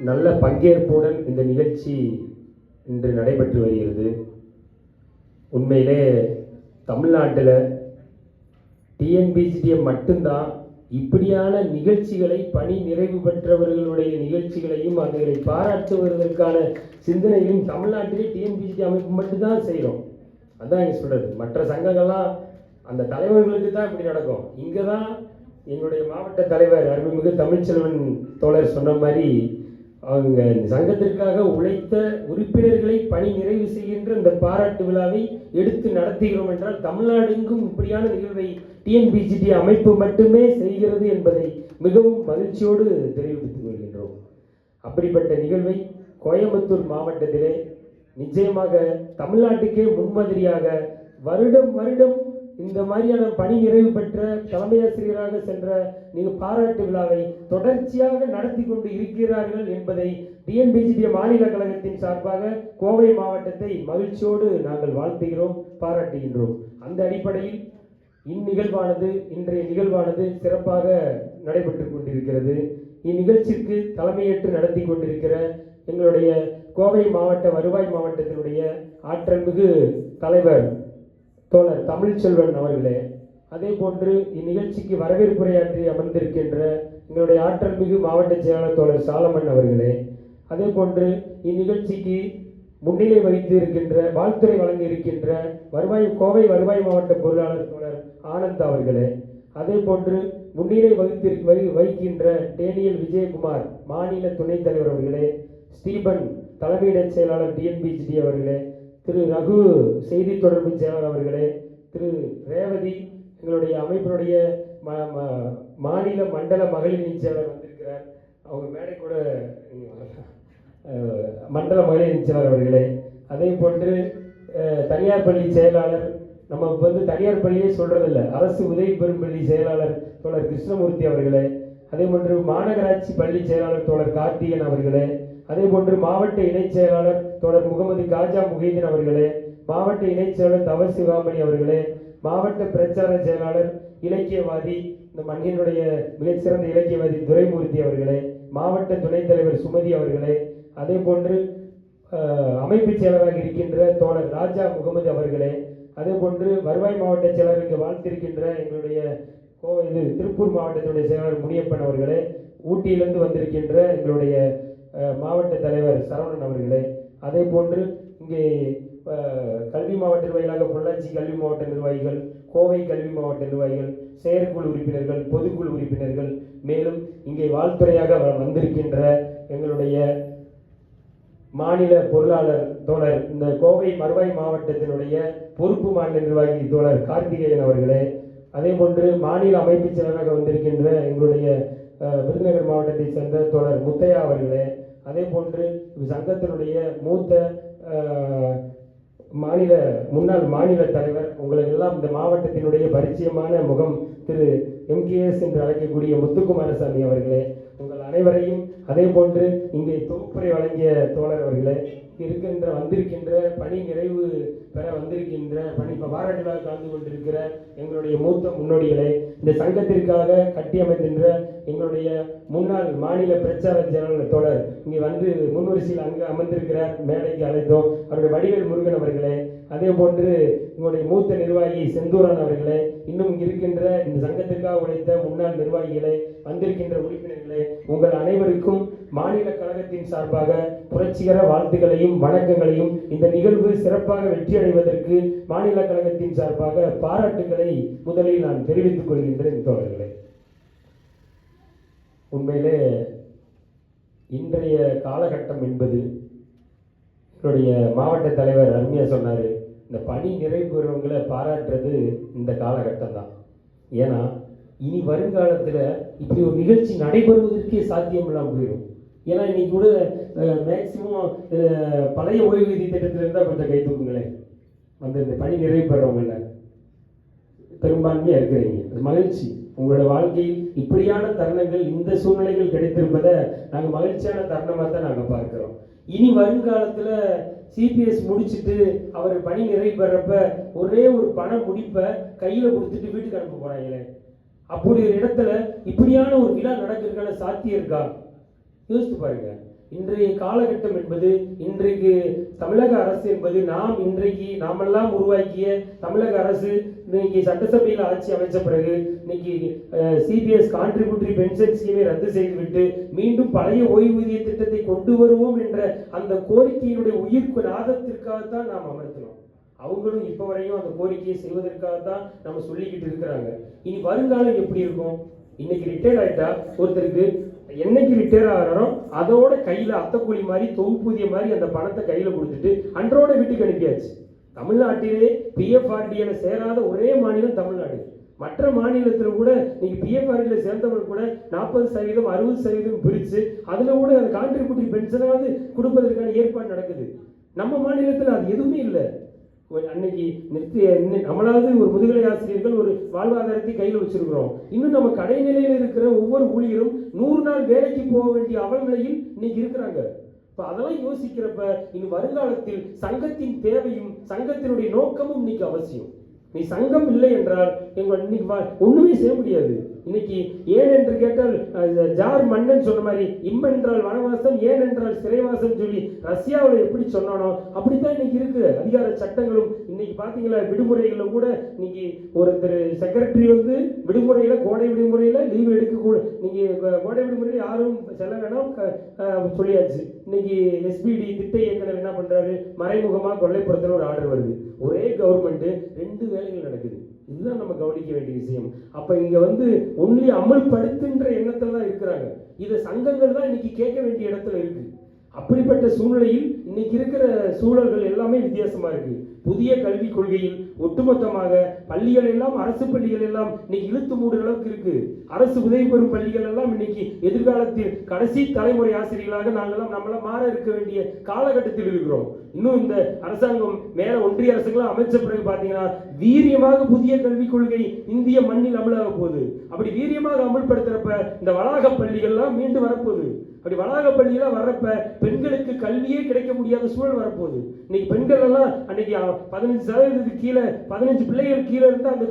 நல்ல பங்கேற்புடன் இந்த நிகழ்ச்சி இன்று நடைபெற்று வருகிறது. உண்மையிலே தமிழ்நாட்டில் டிஎன்பிசிடிஎம் மட்டும்தான் இப்படியான நிகழ்ச்சிகளை பணி நிறைவு பெற்றவர்களுடைய நிகழ்ச்சிகளையும் அதுகளை பாராட்டுவதற்கான சிந்தனையும் தமிழ்நாட்டிலே டிஎன்பிசிடி அமைப்பு மட்டும்தான் செய்கிறோம் அதான் இங்கே சொல்கிறது மற்ற சங்கங்கள்லாம் அந்த தலைவர்களுக்கு தான் இப்படி நடக்கும். இங்கே தான் என்னுடைய மாவட்ட தலைவர் அருள்மிகு தமிழ்ச்செல்வன் தோழர் சொன்ன மாதிரி அவங்க சங்கத்திற்காக உழைத்த உறுப்பினர்களை பணி நிறைவு செய்கின்ற இந்த பாராட்டு விழாவை எடுத்து நடத்துகிறோம் என்றால் தமிழ்நாடு எங்கும் இப்படியான நிகழ்வை டிஎன்பிஜிடி அமைப்பு மட்டுமே செய்கிறது என்பதை மிகவும் மகிழ்ச்சியோடு தெரிவித்துக் கொள்கின்றோம். அப்படிப்பட்ட நிகழ்வை கோயம்புத்தூர் மாவட்டத்திலே நிச்சயமாக தமிழ்நாட்டுக்கே முன்மாதிரியாக வருடம் வருடம் இந்த மாதிரியான பணி நிறைவு பெற்ற தலைமையாசிரியராக சென்ற நீங்கள் பாராட்டு விழாவை தொடர்ச்சியாக நடத்தி கொண்டு இருக்கிறார்கள் என்பதை டிஎன்பிசிபி மாநில கழகத்தின் சார்பாக கோவை மாவட்டத்தை மகிழ்ச்சியோடு நாங்கள் வாழ்த்துகிறோம் பாராட்டுகின்றோம். அந்த அடிப்படையில் இந்நிகழ்வானது இன்றைய நிகழ்வானது சிறப்பாக நடைபெற்று கொண்டிருக்கிறது. இந்நிகழ்ச்சிக்கு தலைமையேற்று நடத்தி கொண்டிருக்கிற எங்களுடைய கோவை மாவட்ட வருவாய் மாவட்டத்தினுடைய ஆற்றல்மிகு தலைவர் தோழர் தமிழ்ச்செல்வன் அவர்களே அதே போன்று இந்நிகழ்ச்சிக்கு வரவேற்புரையாற்றி அமர்ந்திருக்கின்ற எங்களுடைய ஆற்றல் மிகு மாவட்ட செயலாளர் தோழர் சாலமன் அவர்களே அதே போன்று இந்நிகழ்ச்சிக்கு முன்னிலை வகித்து இருக்கின்ற வாழ்த்துறை வழங்கி இருக்கின்ற வருவாய் கோவை வருவாய் மாவட்ட பொருளாளர் தோழர் ஆனந்த் அவர்களே அதே போன்று முன்னிலை வகித்து வகி- வகிக்கின்ற டேனியல் விஜயகுமார் மாநில துணைத் தலைவர் அவர்களே ஸ்டீபன் தலைமையிடச் செயலாளர் டிஎன்பிஜிடி அவர்களே திரு ரகு செய்தி தொடர்பு செயலாளர் அவர்களே திரு ரேவதி எங்களுடைய அமைப்பினுடைய ம- ம- மாநில மண்டல மகளிரின் அணி செயலாளர் வந்திருக்கிறார். அவங்க மேடை கூட மண்டல மகளிர் அணி அவர்களே அதே போன்று தனியார் பள்ளி செயலாளர் நம்ம வந்து தனியார் பள்ளியே சொல்றதில்ல அரசு உதவி பெறும் பள்ளி செயலாளர் தோழர் கிருஷ்ணமூர்த்தி அவர்களே அதே போன்று மாநகராட்சி பள்ளி செயலாளர் தோழர் கார்த்திகன் அவர்களே அதே போன்று மாவட்ட இணைச் செயலாளர் தோழர் முகமது காஜா முஹீதீன் அவர்களே மாவட்ட இணைச் செயலர் தவ சிவாமணி அவர்களே மாவட்ட பிரச்சார செயலாளர் இலக்கியவாதி இந்த மண்ணினுடைய மிகச்சிறந்த இலக்கியவாதி துரைமூர்த்தி அவர்களே மாவட்ட துணைத் தலைவர் சுமதி அவர்களே அதே போன்று அமைப்பு செயலராக இருக்கின்ற தோழர் ராஜா முகமது அவர்களே அதே போன்று வருவாய் மாவட்ட செயலர் இங்கு வாழ்த்திருக்கின்ற எங்களுடைய கோவை இது திருப்பூர் மாவட்டத்தினுடைய செயலாளர் முனியப்பன் அவர்களே ஊட்டியிலிருந்து வந்திருக்கின்ற எங்களுடைய மாவட்ட தலைவர் சரவணன் அவர்களே அதே போன்று இங்கே கல்வி மாவட்ட நிர்வாகிகளாக பொள்ளாச்சி கல்வி மாவட்ட நிர்வாகிகள் கோவை கல்வி மாவட்ட நிர்வாகிகள் செயற்குழு உறுப்பினர்கள் பொதுக்குழு உறுப்பினர்கள் மேலும் இங்கே வாழ்த்துறையாக வந்திருக்கின்ற எங்களுடைய மாநில பொருளாளர் தோழர் இந்த கோவை மறுவாய் மாவட்டத்தினுடைய பொறுப்பு மாநில நிர்வாகி தோழர் கார்த்திகேயன் அவர்களே. அதே போன்று மாநில அமைப்புச் செயலராக வந்திருக்கின்ற எங்களுடைய விருதுநகர் மாவட்டத்தைச் சேர்ந்த தோழர் முத்தையா அவர்களே. அதே போன்று சங்கத்தினுடைய மூத்த மாநில முன்னாள் மாநில தலைவர் உங்களுக்கு எல்லாம் இந்த மாவட்டத்தினுடைய பரிச்சயமான முகம் திரு எம்கேஎஸ் என்று அழைக்கக்கூடிய முத்துக்குமாரசாமி அவர்களே உங்கள் அனைவரையும் அதே போன்று இங்கே தொகுப்புரை வழங்கிய தோழர் அவர்களே இருக்கின்ற வந்திருக்கின்ற பணி நிறைவு பெற வந்திருக்கின்ற பணி இப்போ கலந்து கொண்டிருக்கிற எங்களுடைய மூத்த முன்னோடிகளே இந்த சங்கத்திற்காக கட்டியமைக்கின்ற எங்களுடைய முன்னாள் மாநில பிரச்சார செயலாளர் தோழர் இங்கே வந்து முன்வரிசையில் அங்கு அமர்ந்திருக்கிற மேடைக்கு அழைத்தோம். அவருடைய வடிவேல் முருகன் அவர்களே அதே போன்று உங்களுடைய மூத்த நிர்வாகி செந்தூரன் அவர்களே இன்னும் இருக்கின்ற இந்த சங்கத்திற்காக உழைத்த முன்னாள் நிர்வாகிகளே வந்திருக்கின்ற உறுப்பினர்களே உங்கள் அனைவருக்கும் மாநில கழகத்தின் சார்பாக புரட்சிகர வாழ்த்துக்களையும் வணக்கங்களையும் இந்த நிகழ்வு சிறப்பாக வெற்றியடைவதற்கு மாநில கழகத்தின் சார்பாக பாராட்டுகளை முதலில் நான் தெரிவித்துக் கொள்கின்றேன் தோழர்களே. உண்மையிலே இன்றைய காலகட்டம் என்பது என்னுடைய மாவட்ட தலைவர் அருமையா சொன்னார் இந்த பணி நிறைபெறவங்களை பாராட்டுறது இந்த காலகட்டம் தான் ஏன்னா இனி வருங்காலத்தில் இப்படி ஒரு நிகழ்ச்சி நடைபெறுவதற்கே சாத்தியமெல்லாம் போயிடும். ஏன்னா இன்னைக்கு கூட மேக்சிமம் பழைய ஓய்வூதிய திட்டத்தில் இருந்தால் கொஞ்சம் கை தூக்குங்களேன். அந்த இந்த பணி நிறைவு பெறவங்கள பெரும்பான்மையாக இருக்கிறீங்க. அது மகிழ்ச்சி. உங்களோட வாழ்க்கையில் இப்படியான தருணங்கள் இந்த சூழ்நிலைகள் கிடைத்திருப்பதை நாங்கள் மகிழ்ச்சியான தருணமாக தான் நாங்கள் பார்க்குறோம். இனி வருங்காலத்தில் சிபிஎஸ் முடிச்சுட்டு அவர் பணி நிறைவு பெறப்ப ஒரே ஒரு பண முடிப்பை கையில் கொடுத்துட்டு வீட்டுக்கு அனுப்ப போகிறாங்களே அப்படி ஒரு இடத்துல இப்படியான ஒரு விழா நடக்கிறதுக்கான சாத்தியம் இருக்கா? யோசித்து பாருங்க. இன்றைய காலகட்டம் என்பது இன்றைக்கு தமிழக அரசு என்பது நாம் இன்றைக்கு நாமெல்லாம் உருவாக்கிய தமிழக அரசு இன்னைக்கு சட்டசபையில் ஆட்சி அமைச்ச பிறகு இன்னைக்கு சிபிஎஸ் கான்ட்ரிபியூட்டரி பென்ஷன் ஸ்கீமை ரத்து செய்துவிட்டு மீண்டும் பழைய ஓய்வூதிய திட்டத்தை கொண்டு வருவோம் என்ற அந்த கோரிக்கையினுடைய உயிர்ப்பு நாதத்திற்காகத்தான் நாம் அமர்த்தினோம். அவங்களும் இப்போ வரையும் அந்த கோரிக்கையை செய்வதற்காகத்தான் நம்ம சொல்லிக்கிட்டு இருக்கிறாங்க. இனி வருங்காலம் எப்படி இருக்கும்? இன்னைக்கு ரிட்டையர் ஆயிட்டா? ஒருத்தருக்கு என்னைக்கு ரிட்டையர் ஆகிறாரோ அதோட கையில அத்தக்கூலி மாதிரி தொகுப்பூதிய மாதிரி அந்த பணத்தை கையில கொடுத்துட்டு அன்றோட வீட்டுக்கு அனுப்பியாச்சு. தமிழ்நாட்டிலே பிஎஃப்ஆர்டிஎல சேராத ஒரே மாநிலம் தமிழ்நாடு. மற்ற மாநிலத்தில் கூட நீங்க பிஎஃப்ஆர்டியில் சேர்ந்தவங்க கூட நாற்பது சதவீதம் அறுபது சதவீதம் பிரிச்சு அதுல கூட அந்த கான்ட்ரிபியூட்டிவ் பென்ஷனாவது கொடுப்பதற்கான ஏற்பாடு நடக்குது. நம்ம மாநிலத்தில் அது எதுவுமே இல்லை. அன்னைக்கு நிறுத்திய நம்மளாவது ஒரு முதுகலை ஆசிரியர்கள் ஒரு வாழ்வாதாரத்தை கையில் வச்சிருக்கிறோம். இன்னும் நம்ம கடைநிலையில் இருக்கிற ஒவ்வொரு ஊழியரும் நூறு நாள் வேலைக்கு போக வேண்டிய அவல்நிலையில் இன்னைக்கு இருக்கிறாங்க. இப்போ அதெல்லாம் யோசிக்கிறப்ப இனி வருங்காலத்தில் சங்கத்தின் தேவையும் சங்கத்தினுடைய நோக்கமும் இன்னைக்கு அவசியம். நீ சங்கம் இல்லை என்றால் எங்கள் இன்னைக்கு வா- ஒண்ணுமே செய்ய முடியாது. இன்னைக்கு ஏன் என்று கேட்டால் ஜார் மன்னன் சொன்ன மாதிரி இம் என்றால் வனவாசம் ஏன் என்றால் சிறைவாசம் சொல்லி ரஷ்யாவில் எப்படி சொன்னானோ அப்படித்தான் இன்னைக்கு இருக்கு. அதிகார சட்டங்களும் இன்னைக்கு பாத்தீங்களா விடுமுறைகளில் கூட இன்னைக்கு ஒருத்தர் செக்ரட்டரி வந்து விடுமுறையில கோடை விடுமுறையில லீவ் எடுக்க கூட இன்னைக்கு கோடை விடுமுறையில் யாரும் செல்ல வேணாம் க- சொல்லியாச்சு. இன்னைக்கு எஸ்பிடி திட்ட இயக்குனர் என்ன பண்றாரு? மறைமுகமாக கொள்ளைப்புறத்தில் ஒரு ஆர்டர் வருது. ஒரே கவர்மெண்ட் ரெண்டு வேலைகள் நடக்குது. இதுதான் நம்ம கவனிக்க வேண்டிய விஷயம். அப்போ இங்கே வந்து ஒன்லி அமல்படுத்துன்ற எண்ணத்தில் தான் இருக்கிறாங்க. இதை சங்கங்கள் தான் இன்னைக்கு கேட்க வேண்டிய இடத்துல இருக்கு. அப்படிப்பட்ட சூழ்நிலையில் இன்னைக்கு இருக்கிற சூழல்கள் எல்லாமே வித்தியாசமாக இருக்குது புதிய கல்விக் கொள்கையில் ஒட்டுமொத்தமாக பள்ளிகள் எல்லாம் அரசு பள்ளிகள் எல்லாம் இன்னைக்கு இழுத்து மூடுற அளவுக்கு இருக்கு. அரசு உதவி பெறும் பள்ளிகள் எல்லாம் இன்னைக்கு எதிர்காலத்தில் கடைசி தலைமுறை ஆசிரியர்களாக நாங்கெல்லாம் நம்மளாம் மாற இருக்க வேண்டிய காலகட்டத்தில் இருக்கிறோம். இன்னும் இந்த அரசாங்கம் மேல ஒன்றிய அரசுகளாக அமைச்ச பிறகு பாத்தீங்கன்னா வீரியமாக புதிய கல்விக் கொள்கை இந்திய மண்ணில் அமலாக போகுது. அப்படி வீரியமாக அமல்படுத்துறப்ப இந்த வளாக பள்ளிகள்லாம் மீண்டும் வரப்போகுது. அப்படி வளாக பள்ளியில வர்றப்ப பெண்களுக்கு கல்வியே கிடைக்க முடியாத சூழல் வரப்போகுது. இன்னைக்கு பெண்கள் எல்லாம் அன்னைக்கு பதினஞ்சு சதவீதத்துக்கு கீழே பதினஞ்சு பிள்ளைகள் கீழே இருந்து அந்த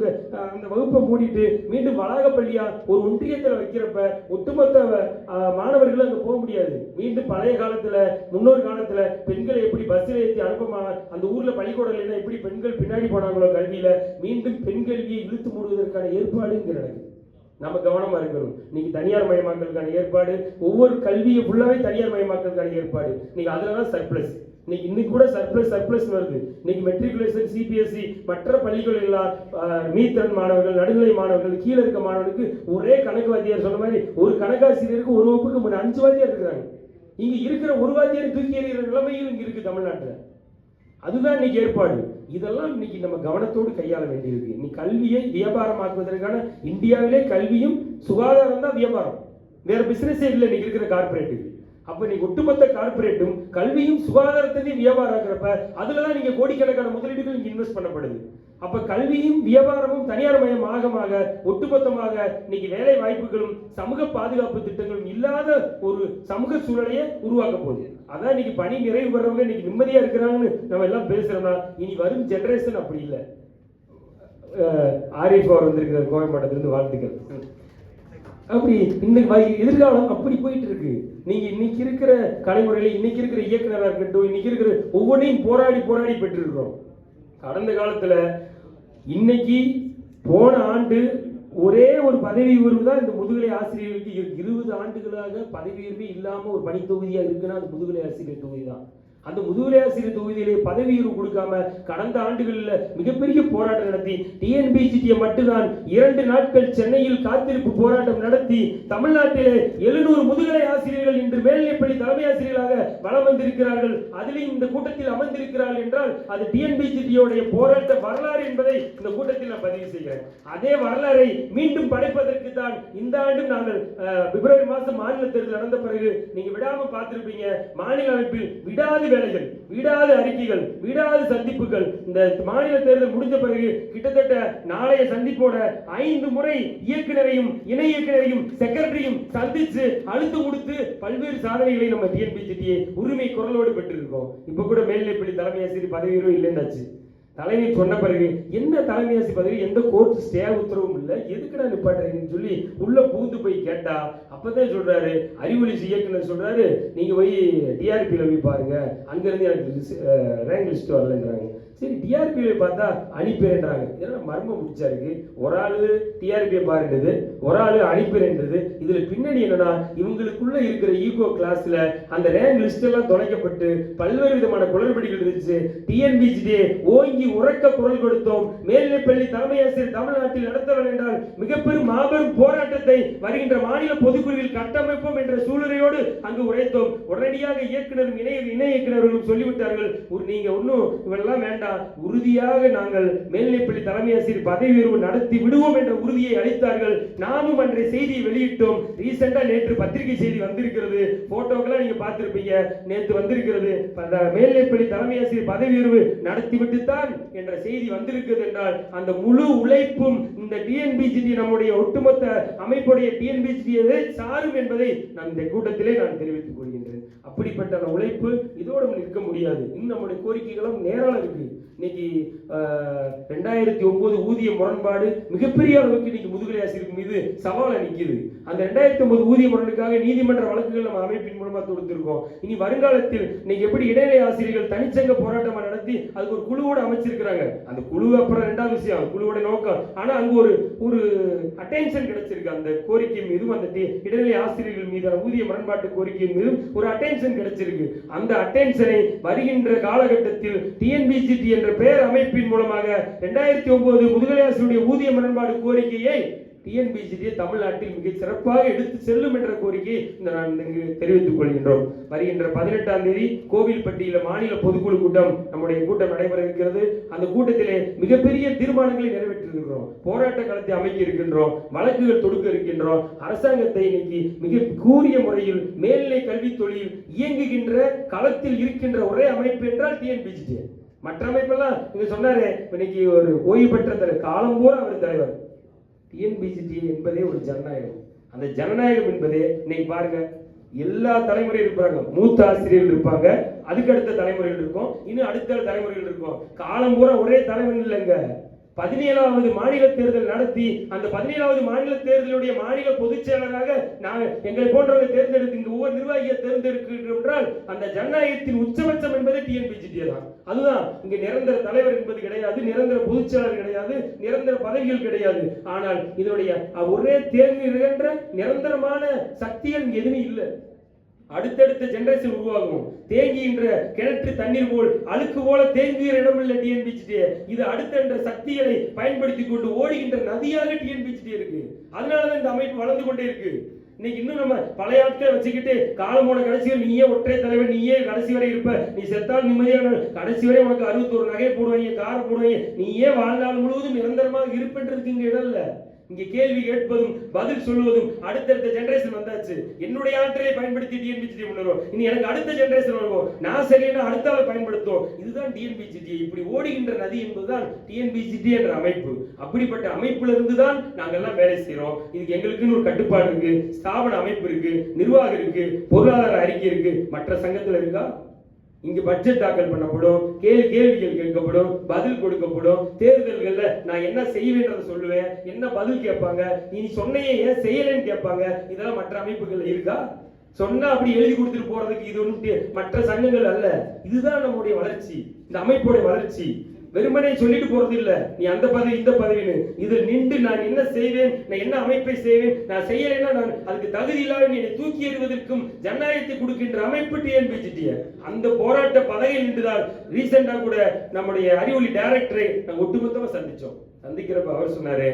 அந்த வகுப்பை மூடிட்டு மீண்டும் வளாக பள்ளியா ஒரு ஒன்றியத்தில் வைக்கிறப்ப ஒட்டுமொத்த மாணவர்களும் மாணவர்கள் அங்க போக முடியாது. மீண்டும் பழைய காலத்துல முன்னொரு காலத்துல பெண்களை எப்படி பஸ்ஸில் ஏற்றி அனுப்பமா அந்த ஊர்ல பள்ளிக்கூடம் இல்லைன்னா எப்படி பெண்கள் பின்னாடி போனாங்களோ கல்வியில மீண்டும் பெண் கல்வியை இழுத்து மூடுவதற்கான ஏற்பாடுங்கிற நடக்குது. நம்ம கவனமா இருக்கணும். இன்னைக்கு தனியார் மயமாக்கலுக்கான ஏற்பாடு ஒவ்வொரு கல்வியை ஃபுல்லாவே தனியார் மயமாக்கலுக்கான ஏற்பாடு. இன்னைக்கு அதில் தான் சர்ப்ளஸ் இன்னைக்கு இன்னைக்கு கூட சர்ப்ளஸ் சர்ப்ளஸ் வருது. இன்னைக்கு மெட்ரிகுலேஷன் சிபிஎஸ்சி மற்ற பள்ளிகளில் மீத்திறன் மாணவர்கள் நடுநிலை மாணவர்கள் கீழே இருக்க மாணவர்களுக்கு ஒரே கணக்கு வாத்தியார் சொன்ன மாதிரி ஒரு கணக்காசிரியருக்கு ஒரு வகுப்புக்கு முன்னாடி அஞ்சு வாத்தியார் இருக்கிறாங்க. இங்க இருக்கிற ஒரு வாத்தியார் தூக்கி எறிகிற நிலைமையும் இங்க இருக்கு தமிழ்நாட்டுல. அதுதான் இன்னைக்கு ஏற்பாடு. இதெல்லாம் இன்னைக்கு நம்ம கவனத்தோடு கையாள வேண்டியிருக்கு. இன்னைக்கு கல்வியை வியாபாரமாக்குவதற்கான இந்தியாவிலே கல்வியும் சுகாதாரம் தான் வியாபாரம். வேற பிசினஸே இல்லை இன்னைக்கு இருக்கிற கார்பரேட்டுக்கு அப்ப நீங்க ஒட்டுமொத்த கார்பரேட்டும் கல்வியும் சுகாதாரத்தையும் வியாபாரம் ஆகிறப்ப அதுலதான் நீங்க கோடிக்கணக்கான முதலீடுகள் இங்க இன்வெஸ்ட் பண்ணப்படுது. அப்ப கல்வியும் வியாபாரமும் தனியார் மயம் ஆகமாக ஒட்டுமொத்தமாக இன்னைக்கு வேலை வாய்ப்புகளும் சமூக பாதுகாப்பு திட்டங்களும் இல்லாத ஒரு சமூக சூழலையே உருவாக்க போகுது. அதான் இன்னைக்கு பணி நிறைவு பெறவங்க இன்னைக்கு நிம்மதியா இருக்கிறாங்கன்னு நம்ம எல்லாம் பேசுறோம்னா இனி வரும் ஜெனரேஷன் அப்படி இல்லை. ஆரிஃப் அவர் வந்திருக்கிறார் கோவை மாவட்டத்திலிருந்து வாழ்த்துக்கள். அப்படி இன்னைக்கு எதிர்காலம் அப்படி போயிட்டு இருக்கு நீங்க இன்னைக்கு இருக்கிற கலைமுறையில இன்னைக்கு இருக்கிற இயக்குனராக இருக்கட்டும் இன்னைக்கு இருக்கிற ஒவ்வொன்றையும் போராடி போராடி பெற்றிருக்கிறோம். கடந்த காலத்துல இன்னைக்கு போன ஆண்டு ஒரே ஒரு பதவி உயர்வு தான் இந்த முதுகலை ஆசிரியர்களுக்கு இரு- இருபது ஆண்டுகளாக பதவி உயர்வு இல்லாம ஒரு பணி தொகுதியா இருக்குன்னா அது முதுகலை ஆசிரியர் தொகுதி தான். அந்த முதுகலை ஆசிரியர் தொகுதியிலே பதவி உயர்வு கொடுக்காம கடந்த ஆண்டுகளில் மிகப்பெரிய போராட்டம் நடத்தி டிஎன்பிசிடியை மட்டும்தான் இரண்டு நாட்கள் சென்னையில் காத்திருப்பு போராட்டம் நடத்தி தமிழ்நாட்டிலே எழுநூறு முதுகலை ஆசிரியர்கள் இன்று மேல்நிலைப்பள்ளி தலைமை ஆசிரியர்களாக வலம் வந்திருக்கிறார்கள். அதிலும் இந்த கூட்டத்தில் அமர்ந்திருக்கிறார்கள் என்றால் அது டிஎன்பிசிடியோடைய போராட்ட வரலாறு என்பதை இந்த கூட்டத்தில் நான் பதிவு செய்கிறேன். அதே வரலாறை மீண்டும் படைப்பதற்கு தான் இந்த ஆண்டும் நாங்கள் பிப்ரவரி மாதம் மாநில தேர்தல் நடந்த பிறகு நீங்க விடாம பார்த்திருப்பீங்க. மாநில அமைப்பில் விடாது வேலைகள் விடாது அறிக்கைகள் விடாத சந்திப்புகள். இந்த மாநில தேர்தல் முடிஞ்ச பிறகு கிட்டத்தட்ட நாளைய சந்திப்போட ஐந்து முறை இயக்குனரையும் இணை இயக்குனரையும் செக்ரட்டரியும் சந்திச்சு அழுத்து கொடுத்து பல்வேறு சாதனைகளை நம்ம டிஎன்பிசிடியை உரிமை குரலோடு பெற்றிருக்கோம். இப்ப கூட மேல்நிலைப்பள்ளி தலைமை ஆசிரியர் பதவி இல்லைன்னாச்சு. தலைமை சொன்ன பிறகு என்ன தலைமை ஆசிரியர் பதவி? எந்த கோர்ட் ஸ்டே உத்தரவும் இல்லை. எதுக்குடா நிப்பாட்டுறீங்கன்னு சொல்லி உள்ள பூந்து போய் கேட்டா அப்பதான் சொல்றாரு அறிவொளி இயக்குனர் சொல்றாரு நீங்க போய் டிஆர்பியில் போய் பாருங்க. அங்கிருந்து எனக்கு ரேங்க் லிஸ்ட் வரலன்றாங்க சரி டிஆர்பியை பார்த்தா அனுப்பிடுறாங்க ஏன்னா மர்மம் முடிச்சா இருக்கு. ஒரு ஆளு டிஆர்பியை பாருன்றது ஒரு ஆளு அனுப்பிடுன்றது இதுல பின்னணி என்னன்னா இவங்களுக்குள்ள இருக்கிற ஈகோ கிளாஸ்ல அந்த ரேங்க் லிஸ்ட் எல்லாம் தொலைக்கப்பட்டு பல்வேறு விதமான குளறுபடிகள் இருந்துச்சு. டிஎன்பிஜிடி ஓங்கி உறக்க குரல் கொடுத்தோம். மேல்நிலைப்பள்ளி தலைமை ஆசிரியர் தமிழ்நாட்டில் நடத்தவன் என்றால் மிகப்பெரும் மாபெரும் போராட்டத்தை வருகின்ற மாநில பொதுக்குழுவில் கட்டமைப்போம் என்ற சூழ்நிலையோடு அங்கு உரைத்தோம். உடனடியாக இயக்குனரும் இணை இணை இயக்குனர்களும் சொல்லிவிட்டார்கள். ஒரு நீங்க ஒன்றும் இவெல்லாம் வேண்டாம். உறுதியாக நாங்கள் மேல்நிலைப்பள்ளி தலைமை ஆசிரியர் பதவி உயர்வு நடத்தி விடுவோம் என்ற உறுதியை அளித்தார்கள். நாமும் அன்றைய செய்தியை வெளியிட்டோம். ரீசெண்டா நேற்று பத்திரிகை செய்தி வந்திருக்கிறது. போட்டோக்கெல்லாம் நீங்க பார்த்திருப்பீங்க. நேற்று வந்திருக்கிறது. மேல்நிலைப்பள்ளி தலைமை ஆசிரியர் பதவி உயர்வு நடத்திவிட்டு தான் என்ற செய்தி வந்திருக்கிறது என்றால் அந்த முழு உழைப்பும் இந்த டிஎன்பிஜிடி நம்முடைய ஒட்டுமொத்த அமைப்புடைய டிஎன்பிஜிடி சாரும் என்பதை நான் இந்த கூட்டத்திலே நான் தெரிவித்துக் கொள்கிறேன். அப்படிப்பட்ட உழைப்பு இதோடு நிற்க முடியாது. இன்னும் நம்முடைய கோரிக்கைகளும் நேரம் இருக்கு. இன்னைக்கு ரெண்டாயிரத்தி ஒன்பது ஊதிய முரண்பாடு மிகப்பெரிய அளவுக்கு இன்னைக்கு முதுகலை ஆசிரியர் மீது சவால நிற்கிது அந்த ரெண்டாயிரத்தி ஒன்பது ஊதிய முரணுக்காக நீதிமன்ற வழக்குகள் நம்ம அமைப்பின் மூலமா தொடுத்திருக்கோம். இனி வருங்காலத்தில் இன்னைக்கு எப்படி இடைநிலை ஆசிரியர்கள் தனிச்சங்க போராட்டமா நடத்தி அதுக்கு ஒரு குழுவோட அமைச்சிருக்கிறாங்க. அந்த குழு அப்புறம் ரெண்டாவது விஷயம் குழுவோட நோக்கம். ஆனா அங்க ஒரு ஒரு அட்டென்ஷன் கிடைச்சிருக்கு. அந்த கோரிக்கை மீதும் அந்த இடைநிலை ஆசிரியர்கள் மீதான ஊதிய முரண்பாட்டு கோரிக்கையின் மீதும் ஒரு அட்டென்ஷன் கிடைச்சிருக்கு. அந்த அட்டென்ஷனை வருகின்ற காலகட்டத்தில் டிஎன்பிசிடி என்ற பெயர் அமைப்பின் மூலமாக ரெண்டாயிரத்தி ஒன்பது முதுகலை ஊதிய முரண்பாடு கோரிக்கையை டிஎன்பிசிடியை தமிழ்நாட்டில் மிக சிறப்பாக எடுத்து செல்லும் என்ற கோரிக்கை இந்த நான் இங்கு தெரிவித்துக் கொள்கின்றோம். வருகின்ற பதினெட்டாம் தேதி கோவில்பட்டியில மாநில பொதுக்குழு கூட்டம் நம்முடைய கூட்டம் நடைபெற இருக்கிறது. அந்த கூட்டத்திலே மிகப்பெரிய தீர்மானங்களை நிறைவேற்றிருக்கிறோம் போராட்ட களத்தை அமைக்க இருக்கின்றோம். வழக்குகள் தொடுக்க இருக்கின்றோம். அரசாங்கத்தை இன்னைக்கு மிக கூறிய முறையில் மேல்நிலை கல்வி தொழில் இயங்குகின்ற களத்தில் இருக்கின்ற ஒரே அமைப்பு என்றால் டிஎன்பிசிடி மற்ற அமைப்பெல்லாம் நீங்க சொன்னாரு இன்னைக்கு ஒரு ஓய்வு பெற்ற தலைவர் காலம் பூரா அவர் தலைவர். டிஎன்பிசிடி என்பதே ஒரு ஜனநாயகம். அந்த ஜனநாயகம் என்பதே இன்னைக்கு பாருங்க எல்லா தலைமுறையும் இருப்பாங்க. மூத்த ஆசிரியர்கள் இருப்பாங்க. அதுக்கு அடுத்த தலைமுறைகள் இருக்கும். இன்னும் அடுத்த தலைமுறைகள் இருக்கும். காலம் பூரா ஒரே தலைவன் இல்லைங்க. பதினேழாவது மாநில தேர்தல் நடத்தி அந்த பதினேழாவது மாநில தேர்தலுடைய மாநில பொதுச் செயலராக எங்களை போன்றவங்க தேர்ந்தெடுத்து இங்கு ஒவ்வொரு நிர்வாகியை தேர்ந்தெடுக்கின்றால் என்றால் அந்த ஜனநாயகத்தின் உச்சபட்சம் என்பது டிஎன்பிசிடி தான். அதுதான் இங்க நிரந்தர தலைவர் என்பது கிடையாது நிரந்தர பொதுச்செயலர் கிடையாது நிரந்தர பதவிகள் கிடையாது. ஆனால் இதனுடைய ஒரே தேர்ந்தெடுக்கின்ற நிரந்தரமான சக்திகள் இங்க எதுவுமே இல்லை. அடுத்தடுத்த ஜெனரேஷன் உருவாகும். தேங்குகின்ற கிணற்று தண்ணீர் போல் அழுக்கு போல தேங்குகிற இடமில்ல டிஎன்பிசிடி இது அடுத்தன்ற சக்திகளை பயன்படுத்தி கொண்டு ஓடுகின்ற நதியாக டிஎன்பிசிடி இருக்கு. அதனாலதான் இந்த அமைப்பு வளர்ந்து கொண்டே இருக்கு. இன்னைக்கு இன்னும் நம்ம பழைய ஆட்களை வச்சுக்கிட்டு காலம் போன கடைசியில் நீயே ஒற்றை தலைவர் நீயே கடைசி வரை இருப்ப. நீ செத்தால் நிம்மதியான கடைசி வரை உனக்கு அறுபத்தோரு நகை போடுவாங்க கார் போடுவாங்க நீயே வாழ்நாள் முழுவதும் நிரந்தரமாக இருப்பென்றதுக்கு இங்க இடம் இல்ல. இங்கே கேள்வி கேட்பதும் பதில் சொல்லுவதும் அடுத்தடுத்த ஜென்ரேஷன் வந்தாச்சு. என்னுடைய ஆற்றலை பயன்படுத்தி டிஎன்பிசிடி முன்னேறும் இனி எனக்கு அடுத்த ஜென்ரேஷன் வருவோம். நான் சரியான அடுத்த ஆளை பயன்படுத்தும் இதுதான் டிஎன்பிஜிடி இப்படி ஓடுகின்ற நதி என்பதுதான் டிஎன்பிசிடி என்ற அமைப்பு. அப்படிப்பட்ட அமைப்புல இருந்து தான் நாங்கெல்லாம் வேலை செய்யறோம் இதுக்கு எங்களுக்குன்னு ஒரு கட்டுப்பாடு இருக்கு. ஸ்தாபன அமைப்பு இருக்கு. நிர்வாகம் இருக்கு. பொருளாதார அறிக்கை இருக்கு. மற்ற சங்கத்துல இருக்கா? இங்கு பட்ஜெட் தாக்கல் பண்ணப்படும் கேள்வி கேள்விகள் கேட்கப்படும் பதில் கொடுக்கப்படும். தேர்தல்களில் நான் என்ன செய்வேன்றதை சொல்லுவேன். என்ன பதில் கேட்பாங்க? நீ சொன்னையே ஏன் செய்யலைன்னு கேட்பாங்க? இதெல்லாம் மற்ற அமைப்புகள் இருக்கா? சொன்னா அப்படி எழுதி கொடுத்துட்டு போறதுக்கு இது ஒன்று மற்ற சங்கங்கள் அல்ல. இதுதான் நம்முடைய வளர்ச்சி. இந்த அமைப்புடைய வளர்ச்சி. வெறுமனே சொல்லிட்டு போறது இல்ல. நீ அந்த பதவி இந்த பதவின்னு. இது நின்று நான் என்ன செய்வேன்? நான் என்ன அமைப்பை செய்வேன்? நான் செய்யலைன்னா நான் அதுக்கு தகுதி இல்லாத நீ என்னை தூக்கி எறிவதற்கும் ஜனநாயகத்தை கொடுக்கின்ற அமைப்பு டிஎன்பிசிடி அந்த போராட்ட பதவியில் நின்றுதான் ரீசெண்டா கூட நம்முடைய அறிவொளி டைரக்டரை நான் ஒட்டுமொத்தமா சந்திச்சோம். சந்திக்கிறப்ப அவர் சொன்னாரு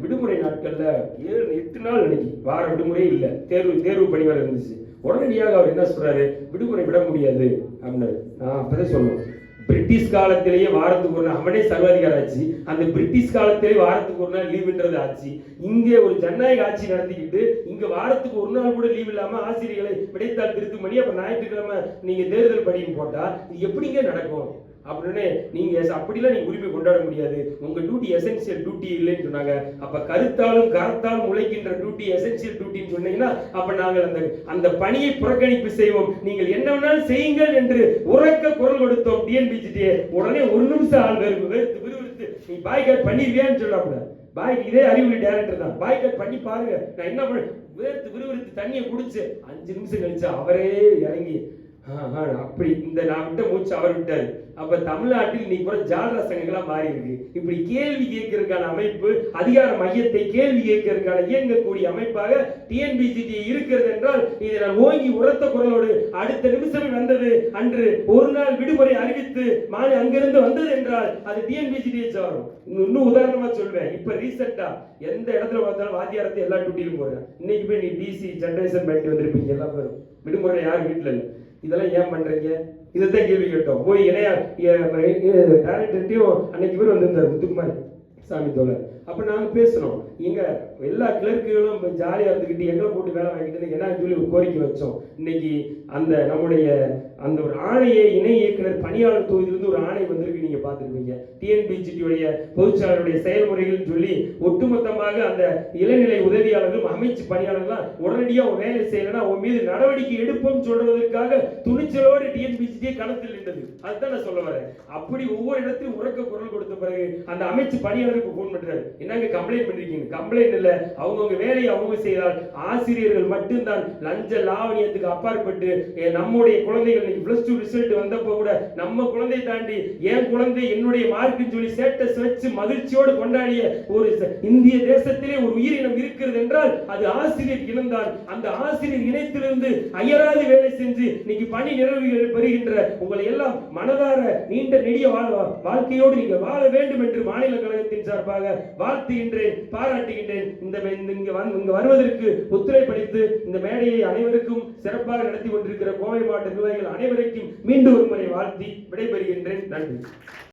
விடுமுறை நாட்கள்ல ஏழு எட்டு நாள் அன்னைக்கு வார விடுமுறை இல்ல. தேர்வு தேர்வு பணி வர இருந்துச்சு. உடனடியாக அவர் என்ன சொல்றாரு? விடுமுறை விட முடியாது. அப்படின்னாரு. நான் அப்பதான் சொல்லுவேன். பிரிட்டிஷ் காலத்திலேயே வாரத்துக்கு ஒரு நாள் அவனே சர்வாதிகார ஆட்சி. அந்த பிரிட்டிஷ் காலத்திலேயே வாரத்துக்கு ஒரு நாள் லீவுன்றது ஆட்சி. இங்கே ஒரு ஜனநாயக ஆட்சி நடத்திக்கிட்டு இங்கே வாரத்துக்கு ஒரு நாள் கூட லீவ் இல்லாமல் ஆசிரியர்களை விடைத்தாள் திருத்தும் பண்ணி அப்போ ஞாயிற்றுக்கிழமை நீங்கள் தேர்தல் படியும் போட்டால் இது எப்படிங்க நடக்கும்? அப்படின்னு நீங்க எஸ்- அப்படிலாம் நீங்க உரிமை கொண்டாட முடியாது. உங்க டியூட்டி எசென்சியல் டியூட்டி இல்லைன்னு சொன்னாங்க. அப்ப கருத்தாலும் கரத்தாலும் உழைக்கின்ற டியூட்டி எசென்சியல் டியூட்டின்னு சொன்னீங்கன்னா அப்ப நாங்கள் அந்த அந்த பணியை புறக்கணிப்பு செய்வோம். நீங்கள் என்ன வேணாலும் செய்யுங்கள் என்று உறக்க குரல் கொடுத்தோம் டிஎன்பிஜிடியே உடனே ஒரு நிமிஷம் ஆள் வெறுப்பு வெறுத்து விறுவிறுத்து நீ பாய்காட் பண்ணிருவியான்னு சொல்லக்கூடாது பாய் இதே அறிவுரை டேரக்டர் தான். பாய்காட் பண்ணி பாருங்க. நான் என்ன பண்ண வேர்த்து விறுவிறுத்து தண்ணியை குடிச்சு அஞ்சு நிமிஷம் கழிச்சு அவரே இறங்கி அப்படி இந்த நான் விட்ட மூச்சு அவர் விட்டாரு. அப்ப தமிழ்நாட்டில் நீ கூட ஜாலரா சங்கங்களா மாறி இருக்கு இப்படி கேள்வி கேட்கறதுக்கான அமைப்பு அதிகார மையத்தை கேள்வி கேட்கறதுக்கான இயங்கக்கூடிய அமைப்பாக டிஎன்பிசிடி இருக்கிறது என்றால் இதை நான் ஓங்கி உரத்த குரலோடு அடுத்த நிமிஷமே வந்தது. அன்று ஒரு நாள் விடுமுறை அறிவித்து மாறி அங்கிருந்து வந்தது என்றால் அது டிஎன்பிசிடியை சாரும். இன்னும் இன்னும் உதாரணமா சொல்வேன். இப்ப ரீசெண்டா எந்த இடத்துல பார்த்தாலும் வாத்தியாரத்தை எல்லா டூட்டியிலும் போறேன் இன்னைக்கு போய் நீ டிசி ஜென்ரேஷன் பண்ணிட்டு வந்திருப்பீங்க எல்லா பேரும். விடுமுறை யாரும் வீட்டுல இல்லை? இதெல்லாம் ஏன் பண்றீங்க இதைத்தான் கேள்வி கேட்டோம் போய் இணையா டேரக்டர்ட்டையும் அன்னைக்கு பேர் வந்திருந்தார் முத்துக்குமார் சாமி தோழர் அப்போ நாங்கள் பேசுகிறோம் எங்க எல்லா கிளர்க்குகளும் ஜாலியாக இருந்துக்கிட்டு எங்களை போட்டு வேலை வாங்கிட்டு என்ன சொல்லி ஒரு கோரிக்கை வச்சோம். இன்னைக்கு அந்த நம்முடைய அந்த ஒரு ஆணையை இணை இயக்குனர் பணியாளர் தொகுதியிலிருந்து ஒரு ஆணை வந்திருக்கு நீங்கள் பார்த்துருப்பீங்க. டிஎன்பிஜிடியுடைய பொதுச்சாளருடைய செயல்முறைகள் சொல்லி ஒட்டுமொத்தமாக அந்த இளநிலை உதவியாளர்களும் அமைச்சு பணியாளர்கள்லாம் உடனடியாக ஒரு வேலை செய்யலைன்னா உன் மீது நடவடிக்கை எடுப்போம் சொல்வதற்காக துணிச்சலோடு டிஎன்பிசிடி களத்தில் நின்றது. அதுதான் நான் சொல்ல வரேன். அப்படி ஒவ்வொரு இடத்திலும் உறக்க குரல் கொடுத்த பிறகு அந்த அமைச்சு பணியாளருக்கு ஃபோன் பண்ணுறாரு என்னங்க கம்ப்ளைண்ட் பண்ணிருக்கீங்க கம்ப்ளைண்ட் இல்ல. அவங்கவுங்க வேலையை அவங்க செய்கிறார் ஆசிரியர்கள் மட்டும்தான். லஞ்ச லாவணியத்துக்கு அப்பாற்பட்டு நம்முடைய குழந்தைகள் இன்னைக்கு பிளஸ் டூ ரிசல்ட் வந்தப்போ கூட நம்ம குழந்தை தாண்டி என் குழந்தை என்னுடைய மார்க்குன்னு சொல்லி சேட்டஸ் வச்சு மகிழ்ச்சியோடு கொண்டாடிய ஒரு இந்திய தேசத்திலே ஒரு உயிரினம் இருக்கிறது என்றால் அது ஆசிரியர் இனம்தான். அந்த ஆசிரியர் இணைத்திலிருந்து அயராது வேலை செஞ்சு இன்னைக்கு பணி நிறைவுகள் பெறுகின்ற உங்களை எல்லாம் மனதார நீண்ட நெடிய வாழ்- வாழ்க்கையோடு நீங்கள் வாழ வேண்டும் என்று மாநில கழகத்தின் சார்பாக வாழ்த்துகின்றேன் பாராட்டுகின்றேன். இந்த மே- இங்க இங்க வருவதற்கு ஒத்துழைப்பளித்து இந்த மேடையை அனைவருக்கும் சிறப்பாக நடத்தி கொண்டிருக்கிற கோவை மாவட்ட நிர்வாகிகள் அனைவருக்கும் மீண்டும் ஒரு முறை வாழ்த்தி விடைபெறுகின்றேன். நன்றி.